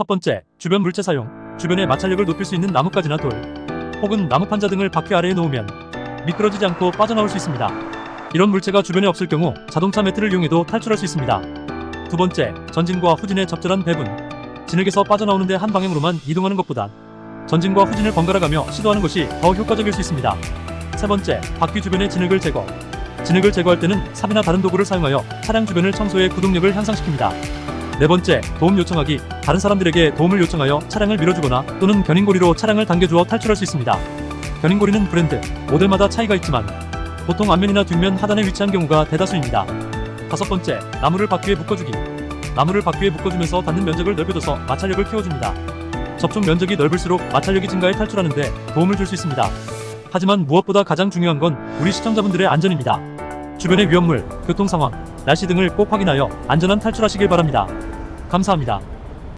첫 번째, 주변 물체 사용. 주변의 마찰력을 높일 수 있는 나뭇가지나 돌, 혹은 나무 판자 등을 바퀴 아래에 놓으면 미끄러지지 않고 빠져나올 수 있습니다. 이런 물체가 주변에 없을 경우 자동차 매트를 이용해도 탈출할 수 있습니다. 두 번째, 전진과 후진의 적절한 배분. 진흙에서 빠져나오는데 한 방향으로만 이동하는 것보다 전진과 후진을 번갈아 가며 시도하는 것이 더 효과적일 수 있습니다. 세 번째, 바퀴 주변의 진흙을 제거. 진흙을 제거할 때는 삽이나 다른 도구를 사용하여 차량 주변을 청소해 구동력을 향상시킵니다. 네 번째, 도움 요청하기. 다른 사람들에게 도움을 요청하여 차량을 밀어주거나 또는 견인고리로 차량을 당겨주어 탈출할 수 있습니다. 견인고리는 브랜드, 모델마다 차이가 있지만 보통 앞면이나 뒷면 하단에 위치한 경우가 대다수입니다. 다섯 번째, 나무를 바퀴에 묶어주기. 나무를 바퀴에 묶어주면서 닿는 면적을 넓혀줘서 마찰력을 키워줍니다. 접촉 면적이 넓을수록 마찰력이 증가해 탈출하는데 도움을 줄 수 있습니다. 하지만 무엇보다 가장 중요한 건 우리 시청자분들의 안전입니다. 주변의 위험물, 교통 상황, 날씨 등을 꼭 확인하여 안전한 탈출하시길 바랍니다. 감사합니다.